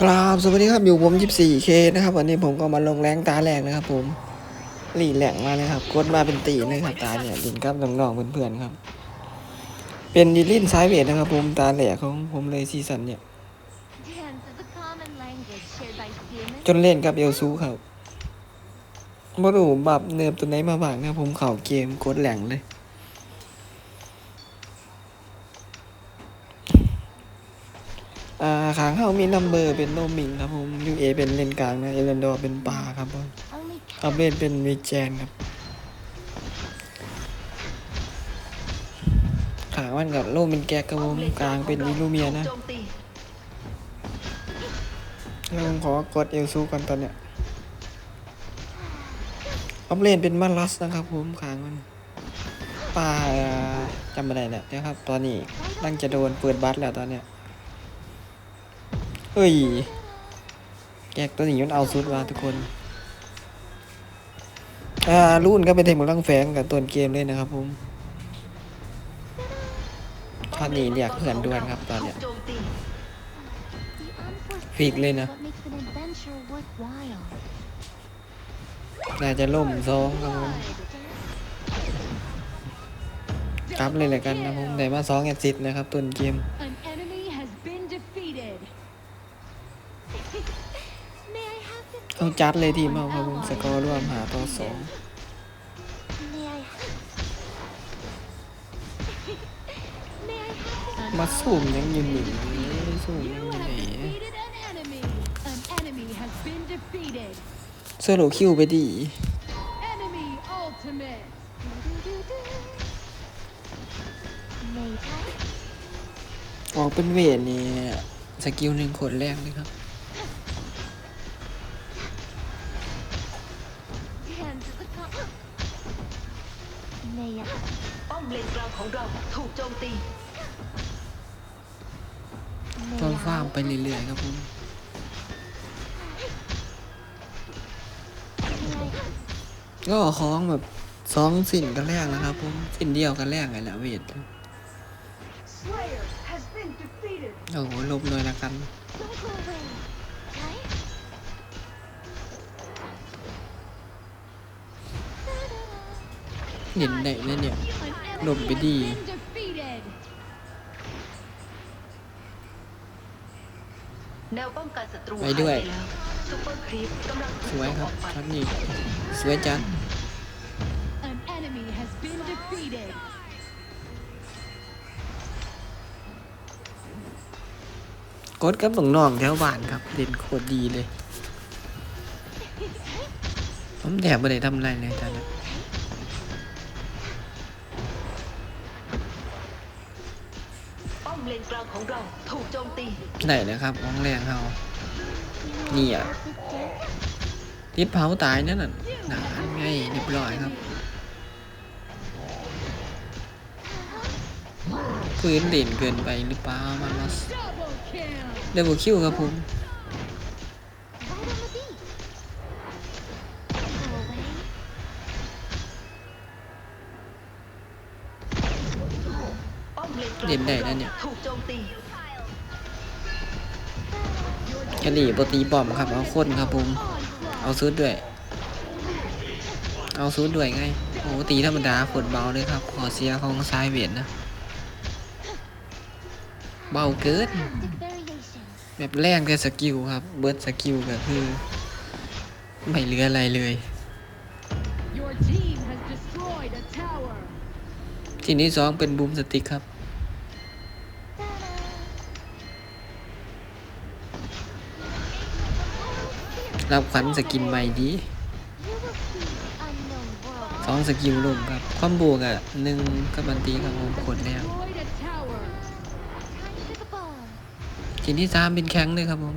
กราบสวัสดีครับอยู่ผม 24K นะครับวันนี้ผมก็มาลงแรงตาแรกนะครับ ผมหลีแหลงมาเลยครับกดมาเป็นตีเลยครับตาเนี่ยดินครับน้องๆเพื่อนๆครับ เป็นดิลินซ้ายเวทนะครับ ผมตาแหลกของผมเลยซีซันเนี่ย จนเล่นกับเอลซูครับบ่รู้บับเนิบตัวไหนมาบ้างนะครับผมเข่าเกมกดแหลงเลย อ่าขางเขามีนัมเบอร์เป็นโนมิงครับผมยูเอเป็นเลนกลางนะเอเลนดอร์เป็นปลาครับผมอัปเดตเป็นวิแจนครับขางมันกับโลกเป็นแก๊กครับผมกลางเป็นวิลูเมียนะแล้วผมขอกดเอลซูก่อนตอนเนี้ยอัปเลนเป็นมันลัสนะครับผมขางมันปลาจำไม่ได้แล้วนะครับ ตอนนี้นั่งจะโดนเปิดบัตแล้วตอนเนี้ย เฮ้ย แกกตัวนี้มันเอาสุดว่ะทุกคน อ่ารุ่นก็เป็นเทคนิคลังแฝงกับตัวเกมเลยนะครับผมตอนนี้เรียกเพื่อนด่วนครับตอนเนี้ยโจมตี the Phịt lên unforeseen à? is what makes an adventure worthwhile. น่าจะล่มซองครับผมกลับเลยแหละกันนะผมได้มาสองแอดซิดนะครับต้นเกม have the เอาจัดเลยทีมเอาครับผมสกอร์ร่วมหาต่อสองมาสุ่มยังยืนหนึ่งสุ่มยังยู่ have ไหน defeated an enemy. An enemy has been defeated. โลคิวไปดีออกเป็นเวทนี่สกิลหนึ่งขดแรกเลยครับ เลนกลางของเราถูกโจมตีต้น May ฟาร์มไปเรื่อยๆครับผมก็คล้องแบบสองสินกันแรกนะครับผมสินเดียวกันแรกไงแหละเวทโอ้โหลบหน่อยละกันเห็นได้เลยเนี่ย An Lộn enemy cái has gì? been defeated. แนวป้องกันศัตรูไปด้วยหาแล้วซุปเปอร์ครีปกำลังสวยครับออกไปช็อตนี้สวยจัง An enemy has been defeated. กดกับน้องๆแถวบ้านครับเด่นโคตรดีเลย ผมแถบไม่ได้ทำอะไรเลยตอนนี้ ของเราถูกโจมตีได้เลยครับของแรงเขานี่อะติดเผาตายนั่นน่ะหนาไงเรียบร้อยครับพื้นเด่นเกินไปหรือเปล่ามาลัส Double kill. เดบิวคิวครับผม เลนกลางเด่นได้ของนะเราเนี่ยถูกโจมตีกะหรี่ปตีป้อมครับ เอาคนครับผม เอาซุดด้วย เอาซุดด้วยไงโอ้ตีธรรมดาขดเบาเลยครับ ขอเสียของซ้ายเวียดนะ เบาเกิน Fantastic variation. แบบแรงแต่สกิลครับ เบิร์ดสกิลก็คือ ไม่เหลืออะไรเลย Your team has destroyed a tower. ทีนี้สองเป็นบูมสติกครับ รับขวัญสกินใหม่ดีสองสกิลลงครับความบวกอะหนึ่งกับบันตีครับผมขดแล้วทีที่สามเป็นแข้งเลยครับผม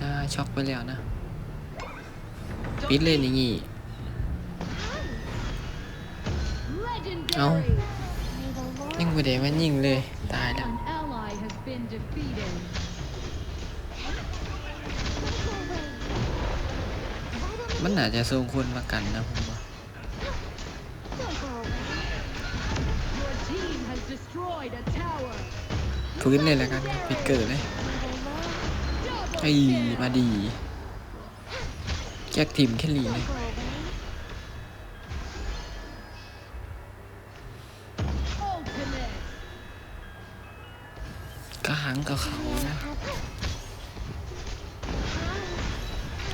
อ่าช็อกไปแล้วนะ ปิดเลยอย่างงี้ Legendary. May the Lord ยังไม่ได้มายิงเลย ตายแล้ว มันอาจจะทรงคนมากันนะผมพื้นเลยแล้วกันพิกเกิดเลยไอ้มาดีแจ็คทีมแค่ลีเลยกระหังกับเขานะ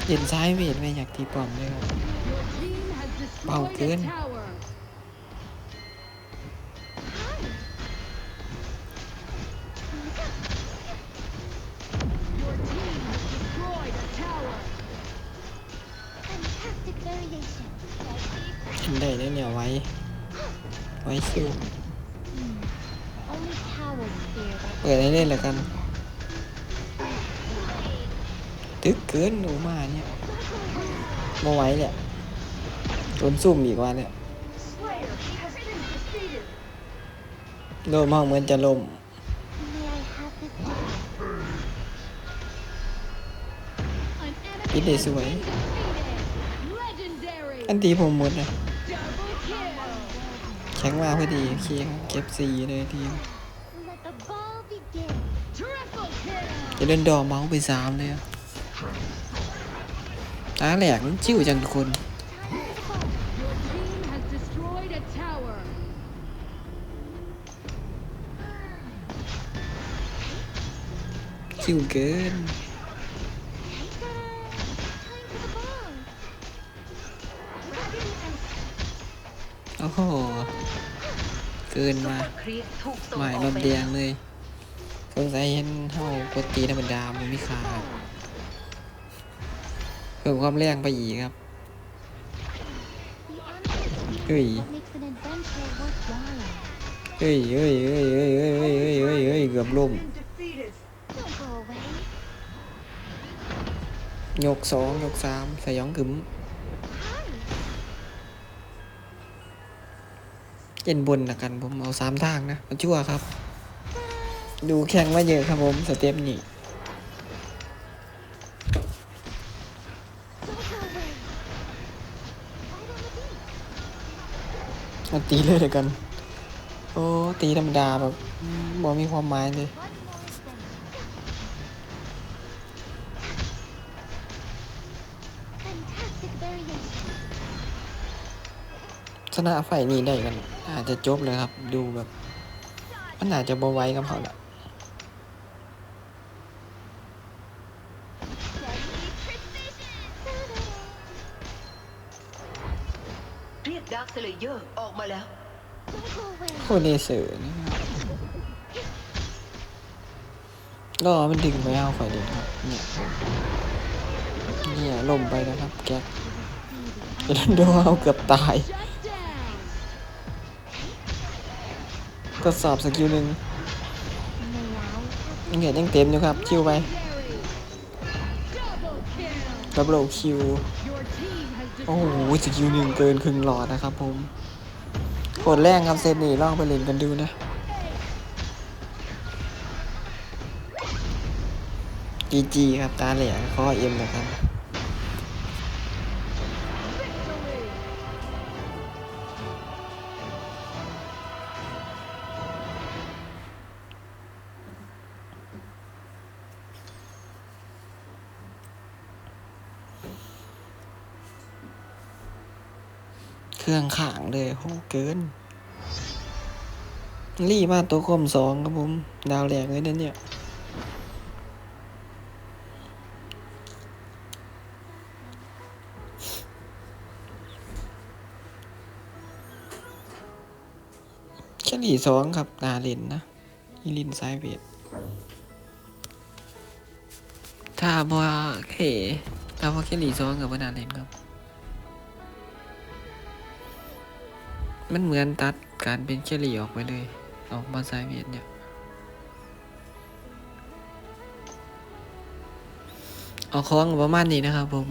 เด่นซ้ายเวทไม่อยากตีป้อมเลยครับ Your team has Bao destroyed cơn. a tower. Your team has destroyed a tower. Fantastic variation. ทำได้แล้วเนี่ยไว้ ไว้คิว Only cowards fear that. เปิดให้เล่นแล้วกัน ตึกเกินหนูมาเนี่ยมาไว้เนี่ยโดนซุ่มอีกว่าเนี่ยลมห้องเหมือนจะลมอิดได้สวย อันตีผมหมดเลยแข็งมาพอดีเคียงเก็บสีเลยทีจะเล่นดอเมาส์ไปสามเลยอะ ตาแหลกมันจิ้วจังทุกคน จิ้วเกินโอ้โห เกินมาเปอร์ครีปถูกส่งหมายออกรถไปแดงเลยสงสัยเห็นเฮากดตีธรรมดามันไม่ขาด พิ่มความแรงไปอีกครับเฮ้ยเฮ้ยเฮ้ยเฮ้ยเฮ้ยเฮ้ยเฮ้ยเฮ้ยเฮ้ยเกือบล่มยกสองยกสามสยองกึ๋มเย็นบนละกันผมเอาสามทางนะมาชั่วครับ ดูแข่งมาเยอะครับผมสเต็ปนี้ มาตีเลยเด็กัน โอ้ ตีธรรมดาแบบบ่มีความหมายเลยชนะไฟนี้ได้กัน อาจจะจบเลยครับ ดูแบบ มันอาจจะบไว้กับเขาแหละ เรียกดาร์คเลเยอร์ออกมาแล้ว Don't go away. โคเนเซอร์นะครับรอมันดึงไปเอาไฟเด็ดครับ เนี่ยเนี่ยล่มไปนะครับแก๊กจะโดนโดนเอาเกือบตายทดสอบสกิลหนึ่ง May I have ยังเห็นยังเต็มอยู่ครับ คิวไปดับเบิลคิว โอ้โหสกิลหนึ่งเกินครึ่งหลอดนะครับผมโคตรแรงครับเซตนี้ลองไปเล่นกันดูนะจีจีครับตาแหลกข้อเอ็มนะครับ เครื่องขางเลยโหเกิน รีมาตัวคมสองครับผม ดาวแหลกเลยนะเนี่ยแค่หลีสองครับ นาเลนนะอีลินไซเวทถ้าบ่เขถ้าบ่แค่หลีสองกับว่านาเลนครับ มันเหมือนตัดการเป็นแคลี่ออกไปเลย ออกมาไซเวียนเนี่ยเอาคล้องประมาณนี้นะครับผม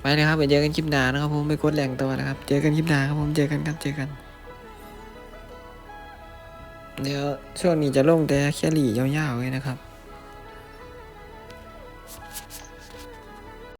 ไปนะครับไปเจอกันคลิปหน้านะครับผมไปกดแหล่งตัวนะครับ เจอกันคลิปหน้าครับผมเจอกันครับเจอกัน เดี๋ยวช่วงนี้จะลงแต่แคลี่ยาวๆเลยนะครับ